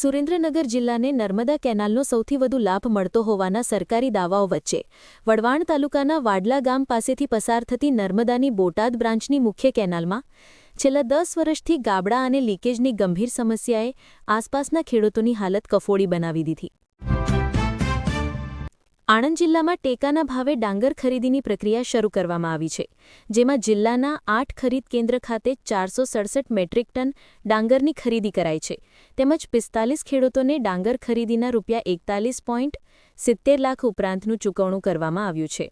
સુરેન્દ્રનગર જિલ્લાને નર્મદા કેનાલનો સૌથી વધુ લાભ મળતો હોવાના સરકારી દાવાઓ વચ્ચે વડવાણ તાલુકાના વાડલા ગામ પાસેથી પસાર થતી નર્મદાની બોટાદ બ્રાન્ચની મુખ્ય કેનાલમાં છેલ્લા દસ વર્ષથી ગાબડા અને લીકેજની ગંભીર સમસ્યાએ આસપાસના ખેડૂતોની હાલત કફોડી બનાવી દીધી. આણંદ જિલ્લામાં ટેકાના ભાવે ડાંગર ખરીદીની પ્રક્રિયા શરૂ કરવામાં આવી છે, જેમાં જિલ્લાના આઠ ખરીદ કેન્દ્ર ખાતે ચારસો સડસઠ મેટ્રિક ટન ડાંગરની ખરીદી કરાઈ છે, તેમજ પિસ્તાલીસ ખેડૂતોને ડાંગર ખરીદીના રૂપિયા એકતાલીસ પોઈન્ટ સિત્તેર લાખ ઉપરાંતનું ચૂકવણું કરવામાં આવ્યું છે.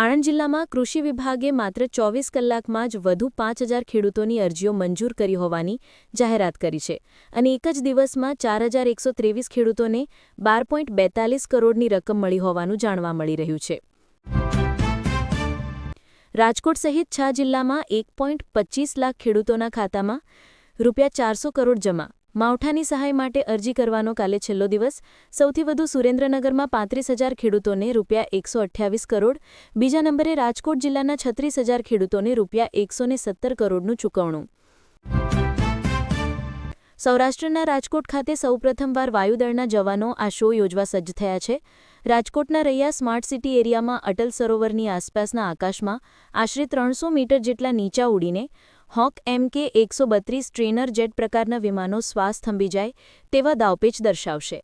આણંદ જિલ્લામાં કૃષિ વિભાગે માત્ર ચોવીસ કલાકમાં જ વધુ પાંચ હજાર ખેડૂતોની અરજીઓ મંજૂર કરી હોવાની જાહેરાત કરી છે અને એક જ દિવસમાં ચાર હજાર એકસો ત્રેવીસ ખેડૂતોને બાર પોઈન્ટ બેતાલીસ કરોડની રકમ મળી હોવાનું જાણવા મળી રહ્યું છે. રાજકોટ સહિત છ જિલ્લામાં એક પોઈન્ટ પચ્ચીસ લાખ ખેડૂતોના ખાતામાં રૂપિયા ચારસો કરોડ જમા માવઠાની સહાય માટે અરજી કરવાનો કાલે છેલ્લો દિવસ. સૌથી વધુ સુરેન્દ્રનગરમાં પાંત્રીસ હજાર ખેડૂતોને રૂપિયા એકસો અઠ્યાવીસ કરોડ, બીજા નંબરે રાજકોટ જિલ્લાના છત્રીસ હજાર ખેડૂતોને રૂપિયા એકસો સત્તર કરોડનું ચૂકવણું. સૌરાષ્ટ્રના રાજકોટ ખાતે સૌપ્રથમવાર વાયુદળના જવાનો આ શો યોજવા સજ્જ થયા છે. રાજકોટના રૈયા સ્માર્ટ સિટી એરિયામાં અટલ સરોવરની આસપાસના આકાશમાં આશરે ત્રણસો મીટર જેટલા નીચા ઉડીને હોક એમ કે એકસો બત્રીસ ટ્રેનર જેટ પ્રકારના વિમાનો શ્વાસ થંભી જાય તેવા દાવપેચ દર્શાવશે.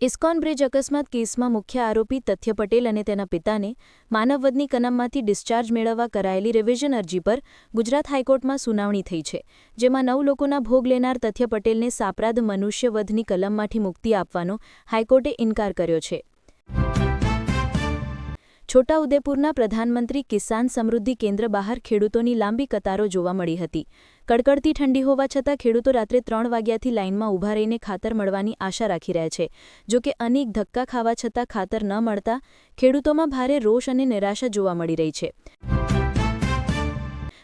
ઇસ્કોન બ્રિજ અકસ્માત કેસમાં મુખ્ય આરોપી તથ્ય પટેલ અને તેના પિતાને માનવવધની કલમમાંથી ડિસ્ચાર્જ મેળવવા કરાયેલી રિવિઝન અરજી પર ગુજરાત હાઈકોર્ટમાં સુનાવણી થઈ છે, જેમાં નવ લોકોના ભોગ લેનાર તથ્ય પટેલને સાપરાધ મનુષ્યવધની કલમમાંથી મુક્તિ આપવાનો હાઈકોર્ટે ઇનકાર કર્યો છે. છોટાઉદેપુરના પ્રધાનમંત્રી કિસાન સમૃદ્ધિ કેન્દ્ર બહાર ખેડૂતોની લાંબી કતારો જોવા મળી હતી. કડકડતી ઠંડી હોવા છતાં ખેડૂતો રાત્રે ત્રણ વાગ્યાથી લાઇનમાં ઊભા રહીને ખાતર મળવાની આશા રાખી રહ્યા છે. જોકે અનેક ધક્કા ખાવા છતાં ખાતર ન મળતા ખેડૂતોમાં ભારે રોષ અને નિરાશા જોવા મળી રહી છે.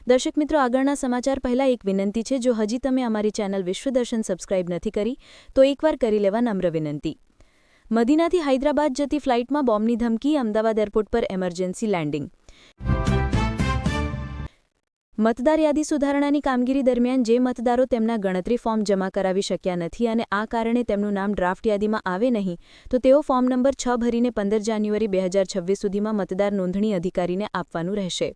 દર્શક મિત્રો, આગળના સમાચાર પહેલા એક વિનંતી છે. જો હજી તમે અમારી ચેનલ વિશ્વદર્શન સબસ્ક્રાઇબ નથી કરી, તો એકવાર કરી લેવા નમ્ર વિનંતી. મદીનાથી હૈદરાબાદ જતી ફ્લાઇટમાં બોમ્બની ધમકી, અમદાવાદ એરપોર્ટ પર એમરજન્સી લેન્ડિંગ મતદાર યાદી સુધારણાની કામગીરી દરમિયાન જે મતદારો તેમના ગણતરી ફોર્મ જમા કરાવી શક્યા નથી અને આ કારણે તેમનું નામ ડ્રાફ્ટ યાદીમાં આવે નહીં, તો તેઓ ફોર્મ નંબર છ ભરીને પંદર જાન્યુઆરી બે સુધીમાં મતદાર નોંધણી અધિકારીને આપવાનું રહેશે.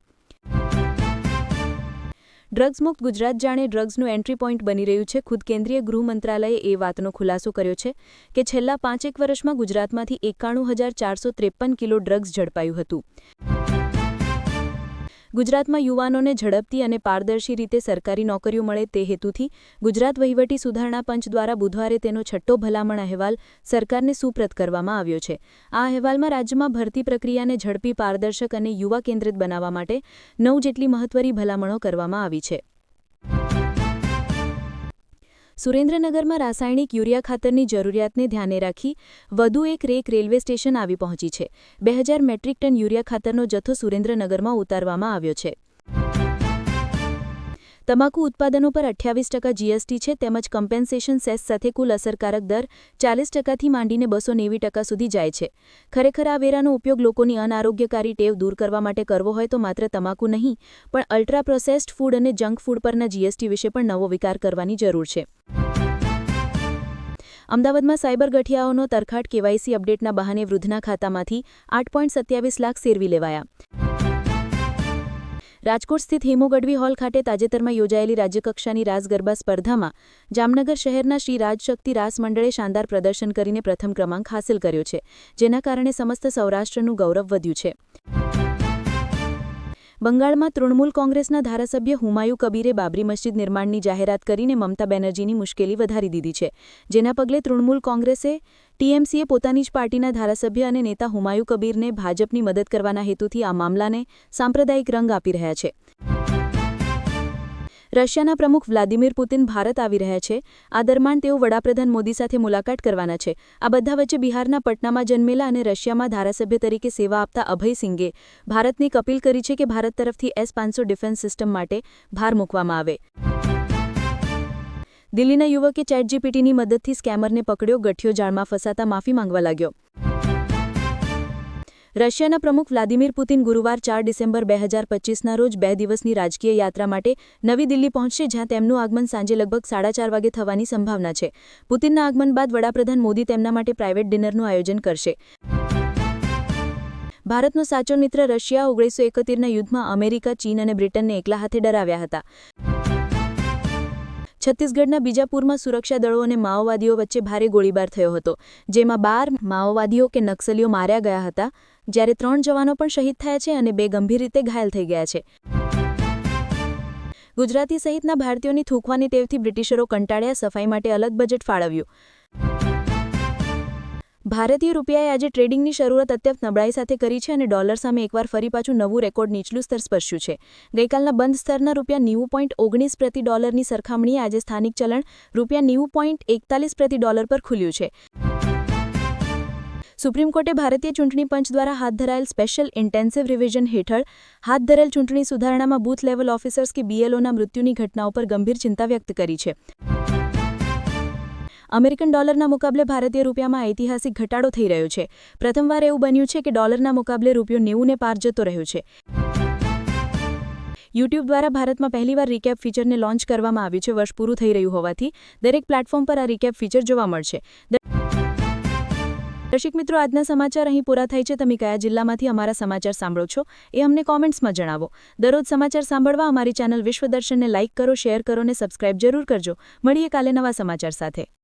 ડ્રગ્સમુક્ત ગુજરાત જાણે ડ્રગ્સનું એન્ટ્રી પોઈન્ટ બની રહ્યું છે. ખુદ કેન્દ્રીય ગૃહ મંત્રાલયે એ વાતનો ખુલાસો કર્યો છે કે છેલ્લા પાંચેક વર્ષમાં ગુજરાતમાંથી એકાણું કિલો ડ્રગ્સ ઝડપાયું હતું. ગુજરાતમાં યુવાનોને ઝડપથી અને પારદર્શી રીતે સરકારી નોકરીઓ મળે તે હેતુથી ગુજરાત વહીવટી સુધારણા પંચ દ્વારા બુધવારે તેનો છઠ્ઠો ભલામણ અહેવાલ સરકારને સુપ્રત કરવામાં આવ્યો છે. આ અહેવાલમાં રાજ્યમાં ભરતી પ્રક્રિયાને ઝડપી પારદર્શક અને યુવા કેન્દ્રિત બનાવવા માટે નવ જેટલી મહત્વની ભલામણો કરવામાં આવી છે. સુરેન્દ્રનગરમાં રાસાયણિક યુરિયા ખાતરની જરૂરિયાતને ધ્યાને રાખી વધુ એક રેક રેલવે સ્ટેશન આવી પહોંચી છે. બે મેટ્રિક ટન યુરિયા ખાતરનો જથ્થો સુરેન્દ્રનગરમાં ઉતારવામાં આવ્યો છે. તમાકુ ઉત્પાદનો પર અઠ્યાવીસ ટકા જીએસટી છે તેમજ કમ્પેન્સેશન સેસ સાથે કુલ અસરકારક દર ચાલીસ ટકાથી માંડીને બસો નેવી ટકા સુધી જાય છે. ખરેખર આ વેરાનો ઉપયોગ લોકોની અનારોગ્યકારી ટેવ દૂર કરવા માટે કરવો હોય તો માત્ર તમાકુ નહીં, પણ અલ્ટ્રા પ્રોસેસ્ડ ફૂડ અને જંક ફૂડ પરના જીએસટી વિશે પણ નવો વિકાર કરવાની જરૂર છે. અમદાવાદમાં સાયબર ગઠિયાઓનો તરખાટ કેવાયસી અપડેટના બહાને વૃદ્ધના ખાતામાંથી આઠ લાખ સેરવી લેવાયા. રાજકોટ સ્થિત હેમો ગઢવી હોલ ખાતે તાજેતરમાં યોજાયેલી રાજ્યકક્ષાની રાસ ગરબા સ્પર્ધામાં જામનગર શહેરના શ્રી રાજશક્તિ રાસ મંડળે શાનદાર પ્રદર્શન કરીને પ્રથમ ક્રમાંક હાંસલ કર્યો છે, જેના કારણે સમસ્ત સૌરાષ્ટ્રનું ગૌરવ વધ્યું છે. બંગાળમાં તૃણમૂલ કોંગ્રેસના ધારાસભ્ય હુમાયુ કબીરે બાબરી મસ્જિદ નિર્માણની જાહેરાત કરીને મમતા બેનર્જીની મુશ્કેલી વધારી દીધી છે. જેના પગલે તૃણમૂલ કોંગ્રેસે ટીએમસીએ પોતાની જ પાર્ટીના ધારાસભ્ય અને નેતા હુમાયુ કબીરને ભાજપની મદદ કરવાના હેતુથી આ મામલાને સાંપ્રદાયિક રંગ આપી રહ્યા છે. રશિયાના પ્રમુખ વ્લાદિમીર પુતિન ભારત આવી રહ્યા છે. આ દરમિયાન તેઓ વડાપ્રધાન મોદી સાથે મુલાકાત કરવાના છે. આ બધા વચ્ચે બિહારના પટનામાં જન્મેલા અને રશિયામાં ધારાસભ્ય તરીકે સેવા આપતા અભય સિંઘે ભારતની અપીલ કરી છે કે ભારત તરફથી એસ પાંચસો ડિફેન્સ સિસ્ટમ માટે ભાર મૂકવામાં આવે. દિલ્હીના યુવકે ચેટજીપીટીની મદદથી સ્કેમરને પકડ્યો ગઠિયો જાળમાં ફસાતા માફી માંગવા લાગ્યો. રશિયાના પ્રમુખ વ્લાદિમીર પુતિન ગુરુવાર ચાર ડિસેમ્બર બે હજાર પચીસના રોજ બે દિવસની રાજકીય યાત્રા માટે નવી દિલ્હી પહોંચશે, જ્યાં તેમનું આગમન સાંજે લગભગ સાડા ચાર વાગે થવાની સંભાવના છે. પુતિનના આગમન બાદ વડાપ્રધાન મોદી તેમના માટે પ્રાઇવેટ ડિનરનું આયોજન કરશે. ભારતનો સાચો મિત્ર રશિયા ઓગણીસો એકોતેરના યુદ્ધમાં અમેરિકા, ચીન અને બ્રિટનને એકલા હાથે ડરાવ્યા હતા. છત્તીસગઢના બીજાપુરમાં સુરક્ષા દળો અને માઓવાદીઓ વચ્ચે ભારે ગોળીબાર થયો હતો, જેમાં બાર માઓવાદીઓ કે નક્સલીઓ માર્યા ગયા હતા. જ્યારે ત્રણ જવાનો પણ શહીદ થયા છે અને બે ગંભીર રીતે ઘાયલ થઈ ગયા છે. ગુજરાતી સહિતના ભારતીયોની થૂંકવાની ટેવથી બ્રિટિશરો કંટાળ્યા, સફાઈ માટે અલગ બજેટ ફાળવ્યું. ભારતીય રૂપિયાએ આજે ટ્રેડિંગની શરૂઆત અત્યંત નબળાઈ સાથે કરી છે અને ડોલર સામે એકવાર ફરી પાછું નવું રેકોર્ડ નીચલું સ્તર સ્પર્શ્યું છે. ગઈકાલના બંધ સ્તરના રૂપિયા નેવું પોઈન્ટ ઓગણીસ પ્રતિ ડોલરની સરખામણીએ આજે સ્થાનિક ચલણ રૂપિયા નેવું પોઈન્ટ એકતાલીસ પ્રતિ ડોલર પર ખુલ્યું છે. સુપ્રીમ કોર્ટે ભારતીય ચૂંટણી પંચ દ્વારા હાથ ધરાયેલ સ્પેશિયલ ઇન્ટેન્સિવ રિવિઝન હેઠળ હાથ ધરેલ ચૂંટણી સુધારણામાં બૂથ લેવલ ઓફિસર્સ કે બીએલઓના મૃત્યુની ઘટનાઓ પર ગંભીર ચિંતા વ્યક્ત કરી છે. અમેરિકન ડોલરના મુકાબલે ભારતીય રૂપિયામાં ઐતિહાસિક ઘટાડો થઈ રહ્યો છે. પ્રથમવાર એવું બન્યું છે કે ડોલરના મુકાબલે રૂપિયો નેવુંને પાર જતો રહ્યો છે. યુટ્યુબ દ્વારા ભારતમાં પહેલીવાર રીકેપ ફીચરને લોન્ચ કરવામાં આવ્યું છે. વર્ષ પૂરું થઈ રહ્યું હોવાથી દરેક પ્લેટફોર્મ પર આ રીકેપ ફીચર જોવા મળશે. દર્શક મિત્રો, આજના સમાચાર અહીં પૂરા થાય છે. તમે કયા જિલ્લામાંથી અમારા સમાચાર સાંભળો છો એ અમને કોમેન્ટ્સમાં જણાવો. દરરોજ સમાચાર સાંભળવા અમારી ચેનલ વિશ્વદર્શનને લાઇક કરો, શેર કરો અને સબસ્ક્રાઇબ જરૂર કરજો. મળીએ કાલે નવા સમાચાર સાથે.